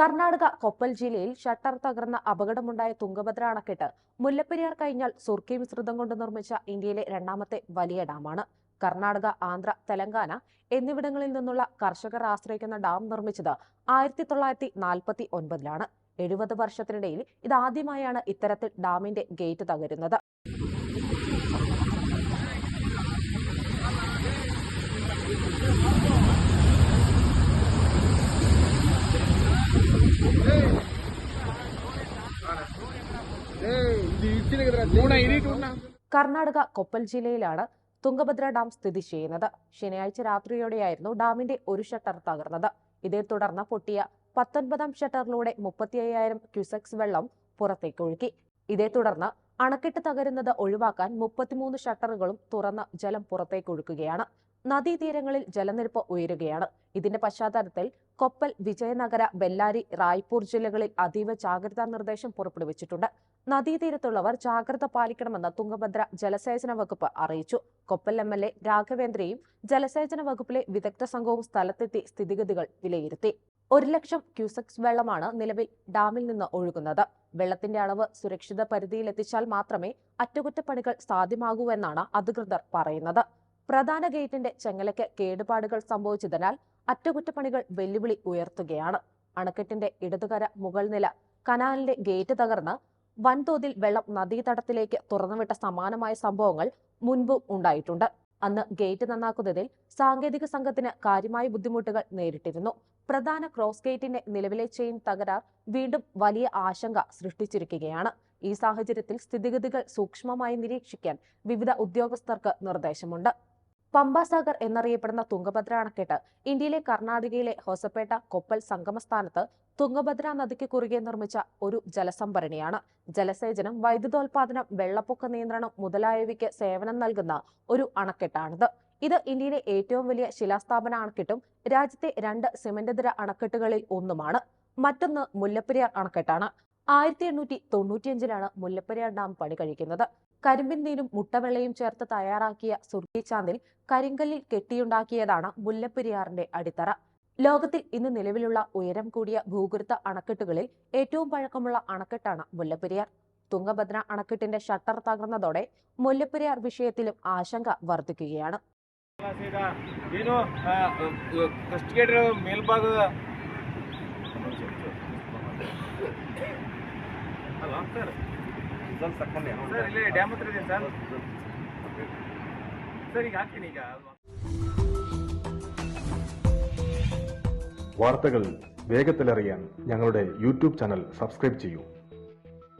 കർണാടക കൊപ്പൽ ജില്ലയിൽ ഷട്ടർ തകർന്ന അപകടമുണ്ടായ തുങ്കഭദ്ര അണക്കെട്ട് മുല്ലപ്പെരിയാർ കഴിഞ്ഞാൽ സുർക്കി മിശ്രിതം കൊണ്ട് നിർമ്മിച്ച ഇന്ത്യയിലെ രണ്ടാമത്തെ വലിയ ഡാമാണ്. കർണാടക ആന്ധ്ര തെലങ്കാന എന്നിവിടങ്ങളിൽ നിന്നുള്ള കർഷകർ ആശ്രയിക്കുന്ന ഡാം നിർമ്മിച്ചത് ആയിരത്തി തൊള്ളായിരത്തി നാൽപ്പത്തി ഒൻപതിലാണ് എഴുപത് വർഷത്തിനിടയിൽ ഇതാദ്യമായാണ് ഇത്തരത്തിൽ ഡാമിന്റെ ഗേറ്റ് തകരുന്നത്. കർണാടക കൊപ്പൽ ജില്ലയിലാണ് തുംഗഭദ്ര ഡാം സ്ഥിതി ചെയ്യുന്നത്. ശനിയാഴ്ച രാത്രിയോടെയായിരുന്നു ഡാമിന്റെ ഒരു ഷട്ടർ തകർന്നത്. ഇതേ തുടർന്ന് പൊട്ടിയ പത്തൊൻപതാം ഷട്ടറിലൂടെ മുപ്പത്തി അയ്യായിരം ക്യുസെക്സ് വെള്ളം പുറത്തേക്ക് ഒഴുക്കി ഇതേ തുടർന്ന് അണക്കെട്ട് തകരുന്നത് ഒഴിവാക്കാൻ മുപ്പത്തിമൂന്ന് ഷട്ടറുകളും തുറന്ന് ജലം പുറത്തേക്ക് ഒഴുക്കുകയാണ് നദീതീരങ്ങളിൽ ജലനിരപ്പ് ഉയരുകയാണ്. ഇതിന്റെ പശ്ചാത്തലത്തിൽ കൊപ്പൽ വിജയനഗര ബെല്ലാരി റായ്പൂർ ജില്ലകളിൽ അതീവ ജാഗ്രതാ നിർദ്ദേശം പുറപ്പെടുവിച്ചിട്ടുണ്ട്. നദീതീരത്തുള്ളവർ ജാഗ്രത പാലിക്കണമെന്ന് തുങ്കഭദ്ര ജലസേചന വകുപ്പ് അറിയിച്ചു. കൊപ്പൽ എം എൽ എ രാഘവേന്ദ്രയും ജലസേചന വകുപ്പിലെ വിദഗ്ധ സംഘവും സ്ഥലത്തെത്തി സ്ഥിതിഗതികൾ വിലയിരുത്തി. ഒരു ലക്ഷം ക്യൂസെക്സ് വെള്ളമാണ് നിലവിൽ ഡാമിൽ നിന്ന് ഒഴുകുന്നത്. വെള്ളത്തിന്റെ അളവ് സുരക്ഷിത പരിധിയിലെത്തിച്ചാൽ മാത്രമേ അറ്റകുറ്റപ്പണികൾ സാധ്യമാകൂ എന്നാണ് അധികൃതർ പറയുന്നത്. പ്രധാന ഗേറ്റിന്റെ ചെങ്ങലയ്ക്ക് കേടുപാടുകൾ സംഭവിച്ചതിനാൽ അറ്റകുറ്റപ്പണികൾ വെല്ലുവിളി ഉയർത്തുകയാണ്. അണക്കെട്ടിന്റെ ഇടതുകര മുകൾ നില കനാലിന്റെ ഗേറ്റ് തകർന്ന് വൻതോതിൽ വെള്ളം നദീതടത്തിലേക്ക് തുറന്നുവിട്ട സമാനമായ സംഭവങ്ങൾ മുൻപും ഉണ്ടായിട്ടുണ്ട്. അന്ന് ഗേറ്റ് നന്നാക്കുന്നതിൽ സാങ്കേതിക സംഘത്തിന് കാര്യമായ ബുദ്ധിമുട്ടുകൾ നേരിട്ടിരുന്നു. പ്രധാന ക്രോസ് ഗേറ്റിന്റെ നിലവിലെ ചെയിൻ തകരാർ വീണ്ടും വലിയ ആശങ്ക സൃഷ്ടിച്ചിരിക്കുകയാണ്. ഈ സാഹചര്യത്തിൽ സ്ഥിതിഗതികൾ സൂക്ഷ്മമായി നിരീക്ഷിക്കാൻ വിവിധ ഉദ്യോഗസ്ഥർക്ക് നിർദ്ദേശമുണ്ട്. പമ്പാസാഗർ എന്നറിയപ്പെടുന്ന തുംഗഭദ്ര അണക്കെട്ട് ഇന്ത്യയിലെ കർണാടകയിലെ ഹൊസപ്പേട്ട കൊപ്പൽ സംഗമസ്ഥാനത്ത് തുംഗഭദ്ര നദിക്ക് കുറുകെ നിർമ്മിച്ച ഒരു ജലസംഭരണിയാണ്. ജലസേചനം വൈദ്യുതോൽപാദനം വെള്ളപ്പൊക്ക നിയന്ത്രണം മുതലായവയ്ക്ക് സേവനം നൽകുന്ന ഒരു അണക്കെട്ടാണിത്. ഇത് ഇന്ത്യയിലെ ഏറ്റവും വലിയ ശിലാസ്ഥാപന അണക്കെട്ടും രാജ്യത്തെ രണ്ട് സിമന്റ് സിമന്റിതര അണക്കെട്ടുകളിൽ ഒന്നുമാണ്. മറ്റൊന്ന് മുല്ലപ്പെരിയാർ അണക്കെട്ടാണ്. ആയിരത്തി എണ്ണൂറ്റി തൊണ്ണൂറ്റിയഞ്ചിലാണ് മുല്ലപ്പെരിയാർ ഡാം പണി കഴിക്കുന്നത്. കരിമ്പിൻ നീരും മുട്ടവെള്ളയും ചേർത്ത് തയ്യാറാക്കിയ സുർക്കി ചാന്തിൽ കരിങ്കല്ലിൽ കെട്ടിയുണ്ടാക്കിയതാണ് മുല്ലപ്പെരിയാറിന്റെ അടിത്തറ ലോകത്തിൽ ഇന്ന് നിലവിലുള്ള ഉയരം കൂടിയ ഭൂഗുരുത്ത അണക്കെട്ടുകളിൽ ഏറ്റവും പഴക്കമുള്ള അണക്കെട്ടാണ് മുല്ലപ്പെരിയാർ തുങ്കഭദ്ര അണക്കെട്ടിന്റെ ഷട്ടർ തകർന്നതോടെ മുല്ലപ്പെരിയാർ വിഷയത്തിലും ಆಶಂಕ വർദ്ധിക്കുകയാണ് ಸೀದಾ ಏನು ಫಸ್ಟ್ ಗೇಟ್ ಮೇಲ್ಭಾಗದ ಅಲ್ಲ ಸರ್ ಸರ್ ಇಲ್ಲಿ ಡ್ಯಾಮ್ ಹತ್ರ ಇದೆ ಸರ್ ಸರ್ ಈಗ ಹಾಕ್ತೀನಿ ಈಗ വാർത്തകൾ വേഗത്തിലറിയാൻ ഞങ്ങളുടെ യൂട്യൂബ് ചാനൽ സബ്സ്ക്രൈബ് ചെയ്യൂ